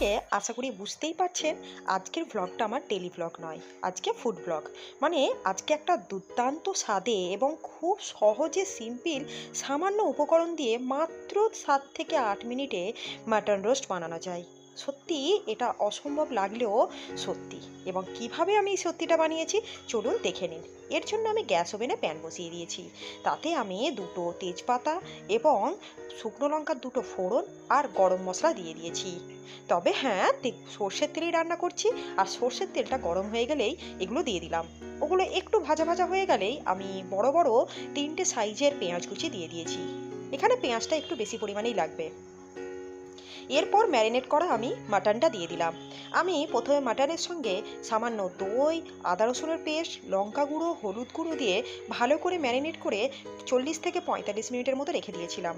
দেখে আশা করি বুঝতেই পারছেন, আজকের ভ্লগটা আমার টেলি ভ্লগ নয়, আজকে ফুড ব্লগ মানে আজকে একটা দুর্দান্ত স্বাদে এবং খুব সহজে সিম্পল সামান্য উপকরণ দিয়ে মাত্র সাত থেকে আট মিনিটে মাটন রোস্ট বানানো যায়। সত্যি এটা অসম্ভব লাগলেও সত্যি। এবং কীভাবে আমি এই সত্যিটা বানিয়েছি, চলুন দেখে নিন। এর জন্য আমি গ্যাস ওভেনে প্যান বসিয়ে দিয়েছি। তাতে আমি দুটো তেজপাতা এবং শুকনো লঙ্কার দুটো ফোড়ন আর গরম মশলা দিয়ে দিয়েছি। তবে হ্যাঁ সর্ষের তেলেই রান্না করছি, আর সর্ষের তেলটা গরম হয়ে গেলেই এগুলো দিয়ে দিলাম। ওগুলো একটু ভাজা ভাজা হয়ে গেলেই আমি বড় বড় তিনটে সাইজের পেঁয়াজ কুচি দিয়ে দিয়েছি। এখানে পেঁয়াজটা একটু বেশি পরিমাণেই লাগবে। এরপর ম্যারিনেট করা আমি মাটনটা দিয়ে দিলাম। আমি প্রথমে মাটনের সঙ্গে সামান্য দই, আদা রসুনের পেস্ট, লঙ্কা গুঁড়ো, হলুদ গুঁড়ো দিয়ে ভালো করে ম্যারিনেট করে চল্লিশ থেকে পঁয়তাল্লিশ মিনিটের মতো রেখে দিয়েছিলাম।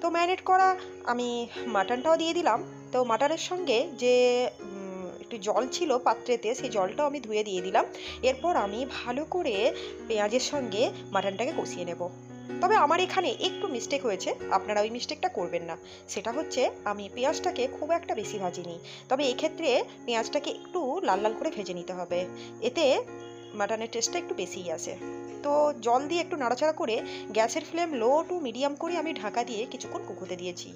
তো ম্যারিনেট করা আমি মাটনটাও দিয়ে দিলাম। তো মাটনের সঙ্গে যে একটু জল ছিল পাত্রেতে সেই জলটাও আমি ধুয়ে দিয়ে দিলাম। এরপর আমি ভালো করে পেঁয়াজের সঙ্গে মাটনটাকে কষিয়ে নেব। তবে আমার এখানে একটু মিস্টেক হয়েছে, আপনারা ওই মিস্টেকটা করবেন না। সেটা হচ্ছে, আমি পেঁয়াজটাকে খুব একটা বেশি ভাজিনি। তবে এক্ষেত্রে পেঁয়াজটাকে একটু লাল লাল করে ভেজে নিতে হবে। এতে মাটনের টেস্টটা একটু বেশিই আসে। তো জল দিয়ে একটু নাড়াচাড়া করে গ্যাসের ফ্লেম লো টু মিডিয়াম করে আমি ঢাকা দিয়ে কিছুক্ষণ কুকুতে দিয়েছি।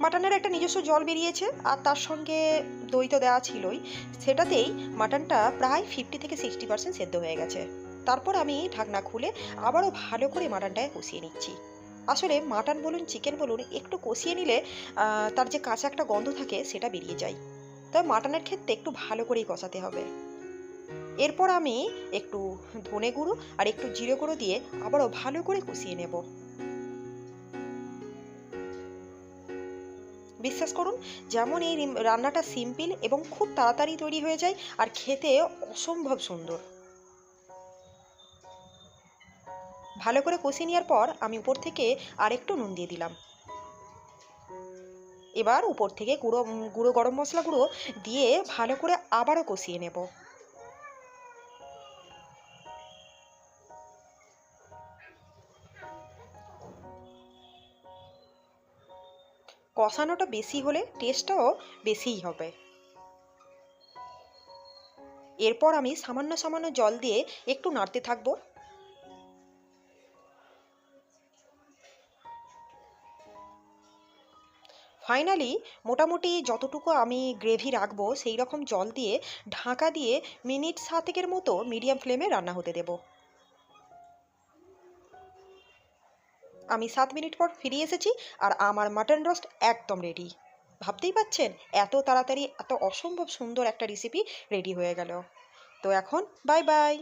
মাটনের একটা নিজস্ব জল বেরিয়েছে, আর তার সঙ্গে দই তো দেওয়া ছিলই। সেটাতেই মাটনটা প্রায় ফিফটি থেকে সিক্সটি পার্সেন্ট সেদ্ধ হয়ে গেছে। তারপর আমি ঢাকনা খুলে আবারও ভালো করে মাটনটাকে কষিয়ে নিচ্ছি। আসলে মাটন বলুন, চিকেন বলুন, একটু কষিয়ে নিলে তার যে কাঁচা একটা গন্ধ থাকে সেটা বেরিয়ে যায়। তবে মাটনের ক্ষেত্রে একটু ভালো করেই কষাতে হবে। এরপর আমি একটু ধনে গুঁড়ো আর একটু জিরে গুঁড়ো দিয়ে আবারও ভালো করে কষিয়ে নেব। বিশ্বাস করুন, যেমন এই রান্নাটা সিম্পল এবং খুব তাড়াতাড়ি তৈরি হয়ে যায় আর খেতে অসম্ভব সুন্দর। ভালো করে কষিয়ে নেওয়ার পর আমি উপর থেকে আরেকটু নুন দিয়ে দিলাম। এবার উপর থেকে গুঁড়ো গুঁড়ো গরম মশলা গুঁড়ো দিয়ে ভালো করে আবারও কষিয়ে নেব। কষানোটা বেশি হলে টেস্টটাও বেশিই হবে। এরপর আমি সামান্য সামান্য জল দিয়ে একটু নাড়তে থাকব। ফাইনালি মোটামুটি যতটুকু আমি গ্রেভি রাখব সেই রকম জল দিয়ে ঢাকা দিয়ে মিনিট সাতেকের মতো মিডিয়াম ফ্লেমে রান্না হতে দেব। আমি সাত মিনিট পর ফিরে এসেছি আর আমার মাটন রোস্ট একদম রেডি ভাবতেই পাচ্ছেন, এত তাড়াতাড়ি, এত অসম্ভব সুন্দর একটা রেসিপি রেডি হয়ে গেল। তো এখন বাই বাই